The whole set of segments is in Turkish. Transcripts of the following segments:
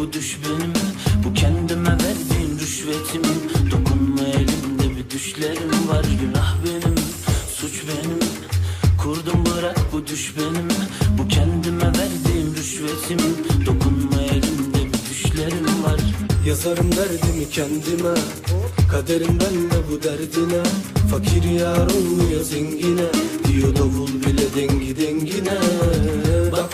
bu düş benim Bu kendime verdiğim rüşvetim Dokunma elimde bir düşlerim var Günah benim, suç benim. Kurdum bırak bu düş benim Bu kendime verdiğim rüşvetim Dokunma elimde bir düşlerim var. Yazarım derdimi kendime Kaderim ben de bu derdine. Fakir yar olmuyor zengine Diyor davul bile dengi dengine.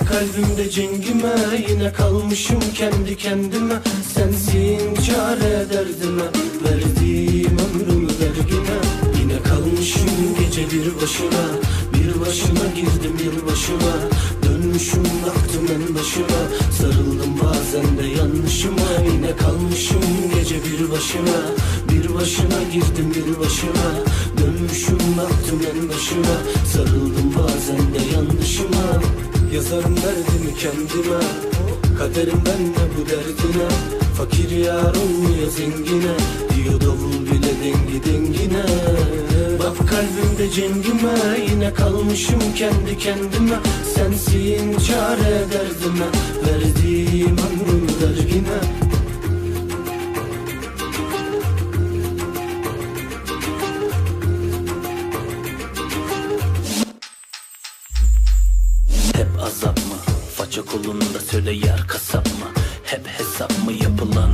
Kalbimde cengime Yine kalmışım kendi kendime. Sensin çare derdime Verdiğim ömrümü vergine Yine kalmışım gece bir başına Bir başına girdim yılbaşına Dönmüşüm baktım en başıma Sarıldım bazen de yanlışıma. Yine kalmışım gece bir başına Bir başına girdim yılbaşına Dönmüşüm baktım en başıma Sarıldım bazen de yanlışıma Yazarım derdimi kendime Kaderim benle bu derdine. Fakir yar olmuyor zengine Diyor davul bile dengi dengine. Bak kalbimde cengime Yine kalmışım kendi kendime. Sensin çare derdime Verdiğim ömrümü vergine azap mı? Faça kolunda söyle yer kasap mı? Hep hesap mı yapılan?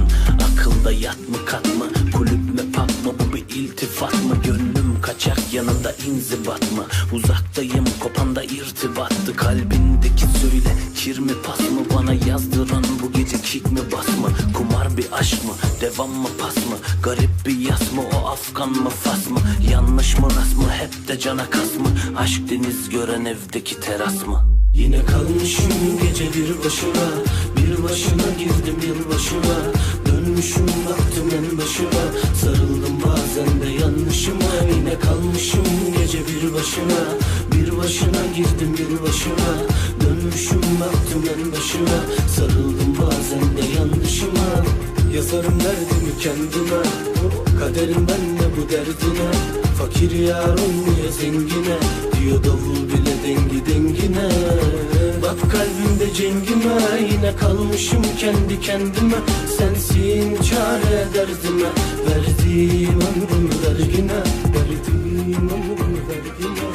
Akılda yat mı kat mı? Kulüp mü pub mı? Bu bir iltifat mı? Gönlüm kaçak yanında inzibat mı? Uzaktayım kopanda irtibattı Kalbindeki söyle kir mi pas mı? Bana yazdıran bu gece kick mi bas mı? Kumar bir aşk mı? Devam mı pas mı? Garip bir yas mı? O Afgan mı fas mı? Yanlış mı rast mı? Hep de cana? Aşk deniz gören evdeki teras mı? Yine kalmışım gece bir başına Bir başına girdim yılbaşına Dönmüşüm baktım en başıma. Sarıldım bazen de yanlışıma. Yine kalmışım gece bir başına. Bir başına girdim yılbaşına Dönmüşüm baktım en başıma. Sarıldım bazen de yanlışıma. Yazarım derdimi kendime. Kaderim benle bu derdine Fakir yar olmuyor zengine? Diyor davul bile dengi dengine. Bak kalbimde cengime Yine kalmışım kendi kendime. Sensin çare derdime Verdiğim ömrümü vergine. Verdiğim ömrümü vergine.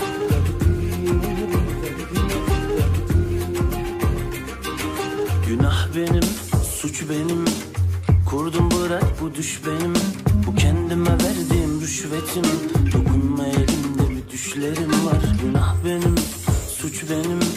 Günah benim, suç benim. Kurdum bırak bu düş benim. Bu kendime verdiğim rüşvetim suç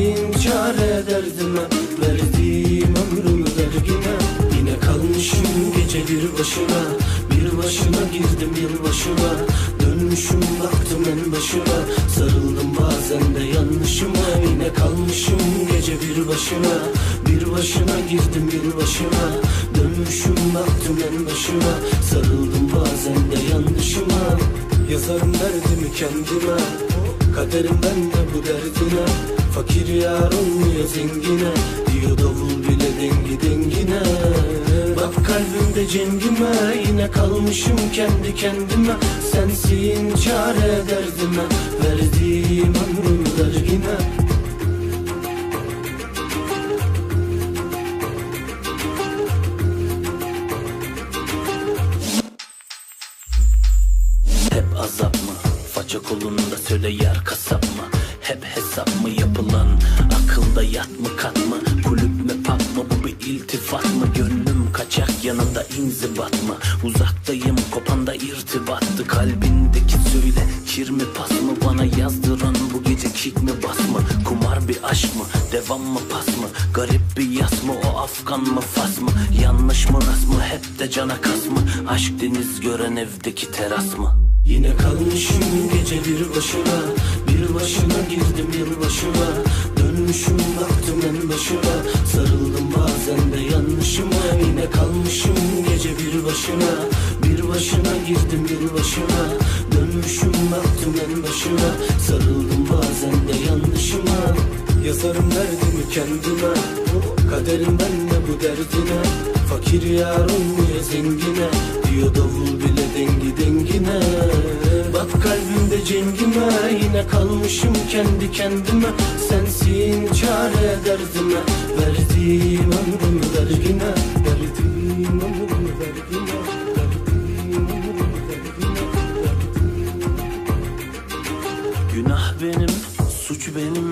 çare derdime Verdiğim ömrümü vergine. Yine kalmışım gece bir başına. Bir başına girdim yılbaşına. Dönmüşüm baktım en başıma Sarıldım bazen de yanlışıma. Yine kalmışım gece bir başına. Bir başına girdim yılbaşına. Dönmüşüm baktım en başıma Sarıldım bazen de yanlışıma. Yazarım derdimi kendime. Kaderim benle bu derdine Fakir yar olmuyor zengine? Diyor davul bile dengi dengine. Bak kalbimde cengime Yine kalmışım kendi kendime. Sensin çare derdime Verdiğim ömrümü inzibat mı? Uzaktayım kopanda battı kalbindeki söyle Kir mi pas mı? Bana yazdıran bu gece kick mi bas mı? Kumar bir aşk mı devam mı pas mı? Garip bir yas mı o afgan mı fas mı? Yanlış mı rast mı? Hep de cana kas mı? Aşk deniz gören evdeki teras mı? Yine kalmışım gece bir başına Bir başına girdim yılbaşıma Dönmüşüm baktım en başıma Sarıldım bazen de yanlışıma. Yine kalmışım gece bir başına. Bir başına girdim yılbaşıma Dönmüşüm baktım en başıma Sarıldım bazen de yanlışıma. Yazarım derdimi kendime Kaderim benle bu derdine Fakir yar olmuyor zengine? Diyor davul bile dengi dengine. Bak kalbimde cengime Yine kalmışım kendi kendime. Sensin çare derdime Verdiğim ömrümü vergine Verdiğim ömrümü vergine Günah benim, suç benim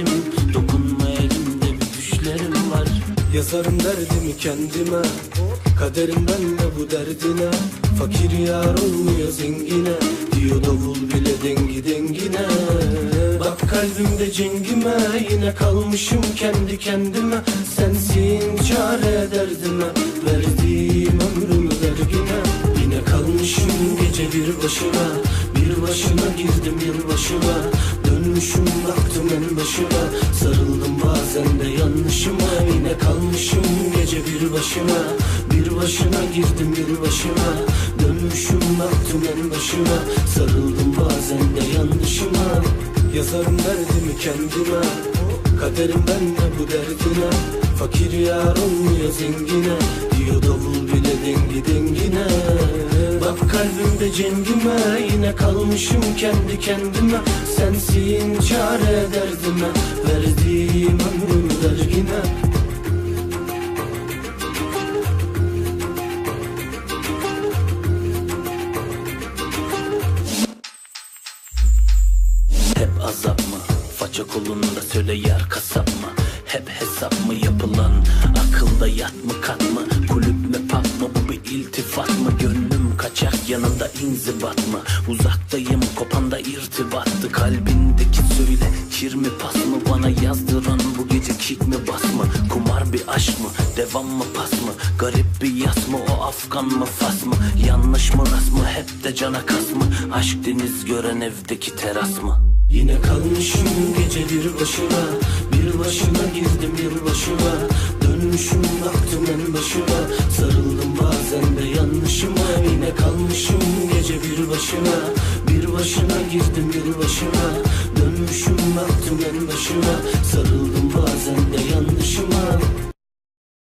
rüşvetim Dokunma elimde bir düşlerim var. Yazarım derdimi kendime Kaderim benle bu derdine. Fakir yar olmuyor zengine Diyor davul bile dengi dengine. Bak kalbimde cengime Yine kalmışım kendi kendime. Sensin çare derdime Verdiğim ömrümü vergine Yine kalmışım gece bir başına Bir başına girdim yılbaşıma Dönmüşüm baktım en başıma Sarıldım bazen de yanlışıma. Yine kalmışım gece bir başına. Bir başına girdim yılbaşıma Dönmüşüm baktım en başıma Sarıldım bazen de yanlışıma. Yazarım derdimi kendime. Kaderim benle bu derdine. Fakir yar olmuyor zengine. Diyor davul bile dengi dengine cengime Yine kalmışım kendi kendime Sensin çare derdime Verdiğim ömrümü vergine Hep azap mı? Faça kolunda söyle yar kasap mı? Hep hesap mı yapılan? Akılda yat mı kat mı? Kulüp mü pub mı? Bu bir iltifat mı? Gönlüm kaçak yanında inzibat mı? Uzaktayım kopanda irtibattı Kalbindeki söyle kir mi pas mı? Bana yazdıran bu gece kick mi bas mı? Kumar bir aşk mı? Devam mı pas mı? Garip bir yas mı? O afgan mı fas mı? Yanlış mı rast mı? Hep de cana kas mı? Aşk deniz gören evdeki teras mı? Yine kalmışım gece bir başına Bir başına girdim yılbaşıma Dönmüşüm baktım en başıma Kalmışım gece bir başına Bir başına girdim yılbaşıma Dönmüşüm baktım en başıma Sarıldım bazen de yanlışıma